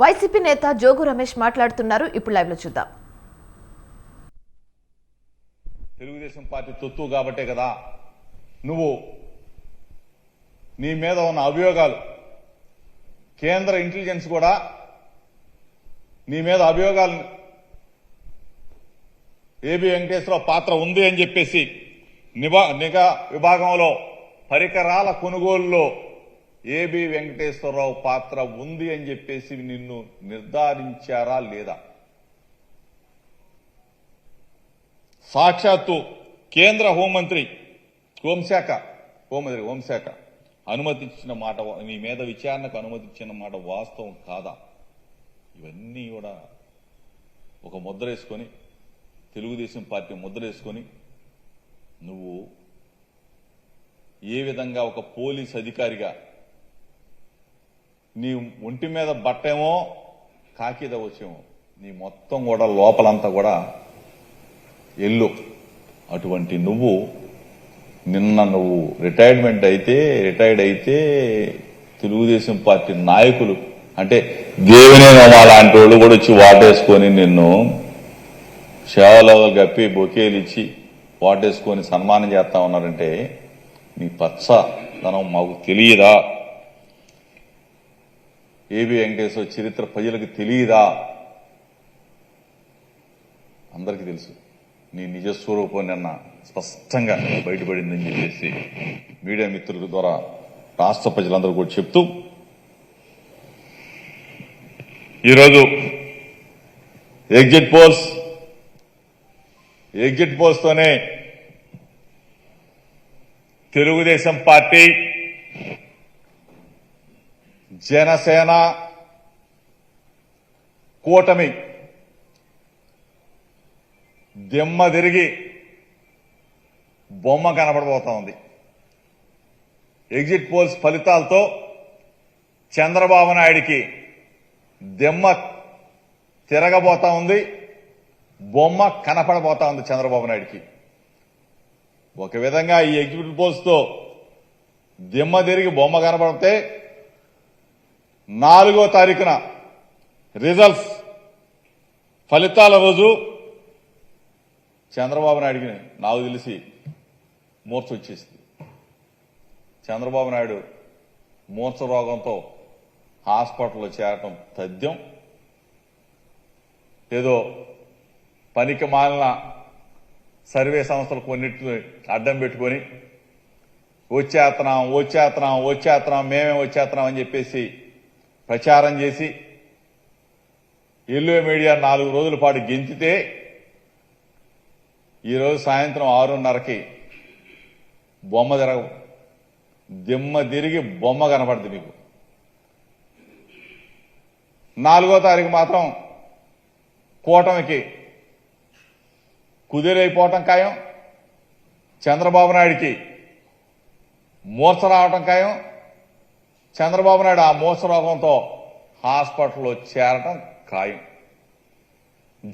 YCP నేత జోగు రమేష్ మాట్లాడుతున్నారు. ఇప్పుడు లైవ్లో చూద్దాం. తెలుగుదేశం పార్టీ తొత్తు కాబట్టే కదా నువ్వు నీ మీద ఉన్న అభియోగాలు కేంద్ర ఇంటెలిజెన్స్ కూడా నీ మీద అభియోగాలు ఏబి వెంకటేశ్వరరావు పాత్ర ఉంది అని చెప్పేసి నిఘా విభాగంలో పరికరాల కొనుగోలులో ఏబి వెంకటేశ్వరరావు పాత్ర ఉంది అని చెప్పేసి నిన్ను నిర్ధారించారా లేదా? సాక్షాత్తు కేంద్ర హోంమంత్రి హోంశాఖ హోంమంత్రి హోంశాఖ అనుమతించిన మాట నీ మీద విచారణకు అనుమతించిన మాట వాస్తవం కాదా? ఇవన్నీ కూడా ఒక ముద్ర వేసుకొని తెలుగుదేశం పార్టీ ముద్ర వేసుకొని నువ్వు ఏ విధంగా ఒక పోలీస్ అధికారిగా నీ ఒంటి మీద బట్టేమో కాకిద వచ్చేమో నీ మొత్తం కూడా లోపలంతా కూడా ఎల్లు. అటువంటి నువ్వు నిన్న నువ్వు రిటైర్మెంట్ అయితే రిటైర్డ్ అయితే తెలుగుదేశం పార్టీ నాయకులు అంటే దేవినేని లాంటి వాళ్ళు కూడా వచ్చి వాటేసుకొని నిన్ను సేవలో గప్పి బొకేలు ఇచ్చి వాటేసుకొని సన్మానం చేస్తా ఉన్నారంటే నీ పచ్చదనం మాకు తెలియదా? ఏబి వెంకటేశ్వర చరిత్ర ప్రజలకు తెలియదా? అందరికీ తెలుసు. నీ నిజస్వరూపం నిన్న స్పష్టంగా బయటపడిందని చెప్పేసి మీడియా మిత్రుల ద్వారా రాష్ట్ర ప్రజలందరూ కూడా చెప్తూ ఈరోజు ఎగ్జిట్ పోల్స్ ఎగ్జిట్ పోల్స్తోనే తెలుగుదేశం పార్టీ జనసేన కూటమి దిమ్మ తిరిగి బొమ్మ కనబడబోతా ఉంది. ఎగ్జిట్ పోల్స్ ఫలితాలతో చంద్రబాబు నాయుడికి దిమ్మ తిరగబోతా ఉంది బొమ్మ కనపడబోతా ఉంది చంద్రబాబు నాయుడికి. ఒక విధంగా ఈ ఎగ్జిట్ పోల్స్తో దిమ్మ తిరిగి బొమ్మ కనపడితే నాలుగో తారీఖున రిజల్ట్స్ ఫలితాల రోజు చంద్రబాబు నాయుడికి నాకు తెలిసి మూర్చ వచ్చేసింది. చంద్రబాబు నాయుడు మూర్చ రోగంతో హాస్పిటల్లో చేరటం తథ్యం ఏదో పనికి మాలిన సర్వే సంస్థలు కొన్నిటిని అడ్డం పెట్టుకొని వచ్చేస్తున్నాం వచ్చేస్తున్నాం వచ్చేస్తున్నాం మేమే వచ్చేస్తున్నాం అని చెప్పేసి ప్రచారం చేసి ఎల్లో మీడియా నాలుగు రోజుల పాటు గెంతితే ఈరోజు సాయంత్రం ఆరున్నరకి బొమ్మ తిరగ దిమ్మ తిరిగి బొమ్మ కనపడుతుంది మీకు. నాలుగో తారీఖు మాత్రం కూటమికి కుదిరైపోవటం ఖాయం చంద్రబాబు నాయుడికి మూర్చ రావటం ఖాయం చంద్రబాబు నాయుడు ఆ మూర్ఛ హాస్పిటల్లో చేరటం ఖాయం.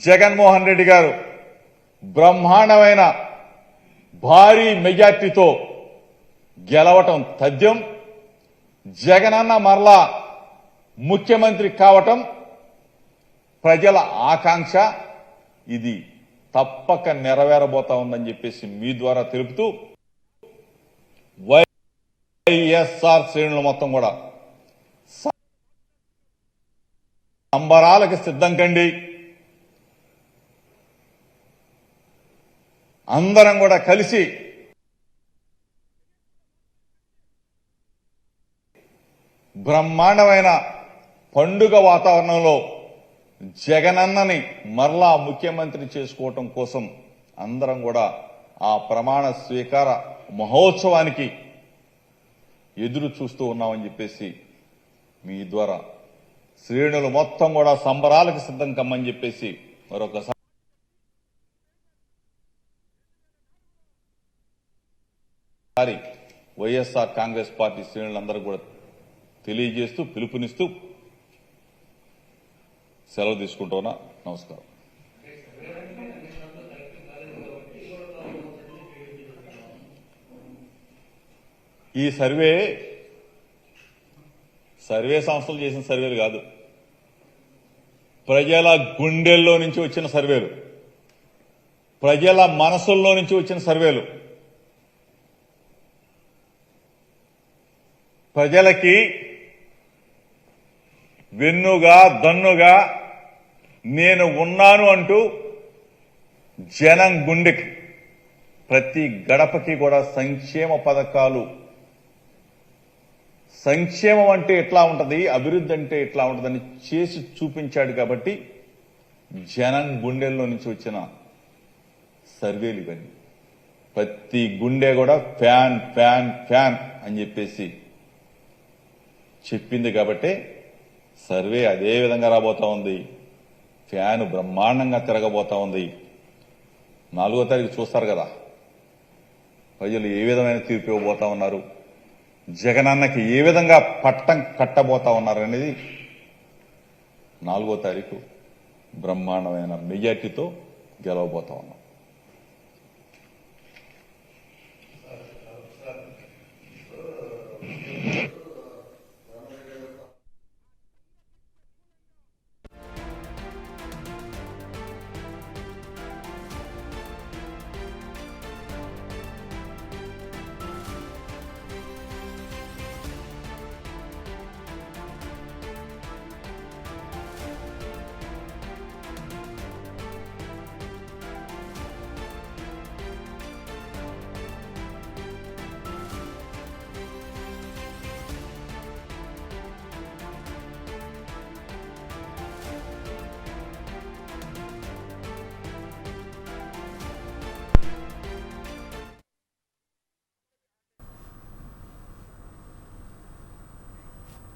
జగన్మోహన్ రెడ్డి గారు బ్రహ్మాండమైన భారీ మెజార్టీతో గెలవటం తథ్యం జగనన్న మరలా ముఖ్యమంత్రి కావటం ప్రజల ఆకాంక్ష ఇది తప్పక నెరవేరబోతా ఉందని చెప్పేసి మీ ద్వారా తెలుపుతూ వైఎస్ఆర్ శ్రేణులు మొత్తం కూడా. సంబరాలకు సిద్ధం కండి. అందరం కూడా కలిసి బ్రహ్మాండమైన పండుగ వాతావరణంలో జగనన్నని మరలా ముఖ్యమంత్రి చేసుకోవటం కోసం అందరం కూడా ఆ ప్రమాణ స్వీకార మహోత్సవానికి ఎదురు చూస్తూ ఉన్నామని చెప్పేసి మీ ద్వారా శ్రేణులు మొత్తం కూడా సంబరాలకు సిద్ధం కమ్మని చెప్పేసి మరొకసారి సారి వైఎస్ఆర్ కాంగ్రెస్ పార్టీ శ్రేణులందరూ కూడా తెలియజేస్తూ పిలుపునిస్తూ సెలవు తీసుకుంటున్నా నమస్కారం. ఈ సర్వే సర్వే సంస్థలు చేసిన సర్వేలు కాదు. ప్రజల గుండెల్లో నుంచి వచ్చిన సర్వేలు. ప్రజల మనసుల్లో నుంచి వచ్చిన సర్వేలు. ప్రజలకి వెన్నుగా దన్నుగా నేను ఉన్నాను అంటూ జనం గుండెకి ప్రతి గడపకి కూడా సంక్షేమ పథకాలు సంక్షేమం అంటే ఎట్లా ఉంటుంది? అభివృద్ధి అంటే ఎట్లా ఉంటుందని చేసి చూపించాడు కాబట్టి జనం గుండెల్లో నుంచి వచ్చిన సర్వేలు ఇవన్నీ. ప్రతి గుండె కూడా ఫ్యాన్ ఫ్యాన్ ఫ్యాన్ అని చెప్పేసి చెప్పింది కాబట్టి సర్వే అదే విధంగా రాబోతా ఉంది. ఫ్యాన్ బ్రహ్మాండంగా తిరగబోతా ఉంది. నాలుగో తారీఖు చూస్తారు కదా. ప్రజలు ఏ విధమైన తీర్పు ఇవ్వబోతా ఉన్నారు? జగనన్నకి ఏ విధంగా పట్టం కట్టబోతా ఉన్నారనేది నాలుగో తారీఖు బ్రహ్మాండమైన మెజార్టీతో గెలవబోతా ఉన్నాం.